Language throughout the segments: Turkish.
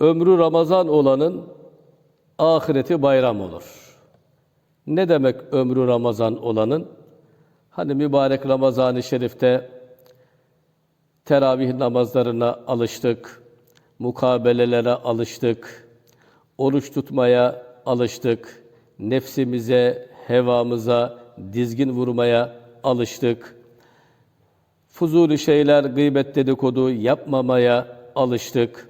ömrü Ramazan olanın ahireti bayram olur. Ne demek ömrü Ramazan olanın? Hani mübarek Ramazan-ı Şerif'te teravih namazlarına alıştık, mukabelelere alıştık, oruç tutmaya alıştık, nefsimize, hevamıza dizgin vurmaya alıştık. Fuzuli şeyler, gıybet dedikodu yapmamaya alıştık.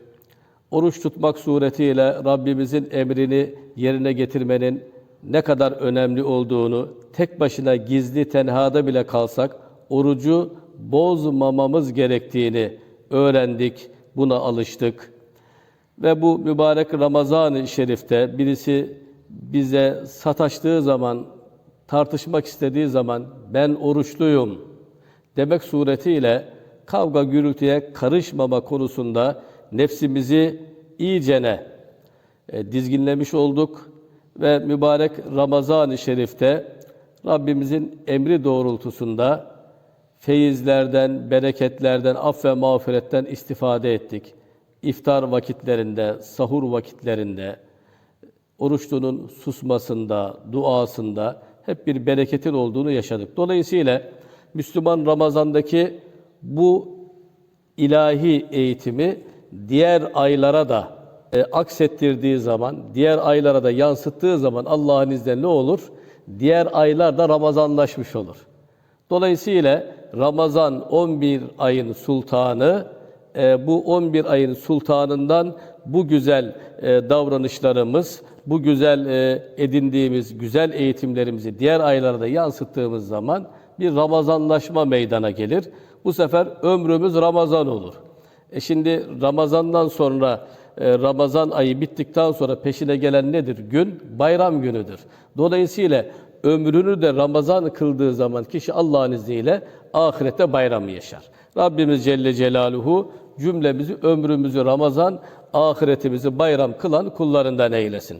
Oruç tutmak suretiyle Rabbimizin emrini yerine getirmenin ne kadar önemli olduğunu, tek başına gizli tenhada bile kalsak orucu bozmamamız gerektiğini öğrendik, buna alıştık. Ve bu mübarek Ramazan-ı Şerif'te birisi bize sataştığı zaman, tartışmak istediği zaman ben oruçluyum demek suretiyle kavga gürültüye karışmama konusunda nefsimizi iyicene e, dizginlemiş olduk ve mübarek Ramazan-ı Şerif'te Rabbimizin emri doğrultusunda feyizlerden, bereketlerden, af ve mağfiretten istifade ettik. İftar vakitlerinde, sahur vakitlerinde, oruçlunun susmasında, duasında hep bir bereketin olduğunu yaşadık. Dolayısıyla Müslüman Ramazan'daki bu ilahi eğitimi diğer aylara da e, aksettirdiği zaman, diğer aylara da yansıttığı zaman Allah'ın izniyle ne olur? Diğer aylar da Ramazanlaşmış olur. Dolayısıyla Ramazan 11 ayın sultanı, e, bu 11 ayın sultanından bu güzel e, davranışlarımız, bu güzel e, edindiğimiz güzel eğitimlerimizi diğer aylarda yansıttığımız zaman bir Ramazanlaşma meydana gelir. Bu sefer ömrümüz Ramazan olur. E şimdi Ramazan'dan sonra Ramazan ayı bittikten sonra peşine gelen nedir? Gün bayram günüdür. Dolayısıyla ömrünü de Ramazan kıldığı zaman kişi Allah'ın izniyle ahirette bayramı yaşar. Rabbimiz Celle Celaluhu cümlemizi ömrümüzü Ramazan, ahiretimizi bayram kılan kullarından eylesin.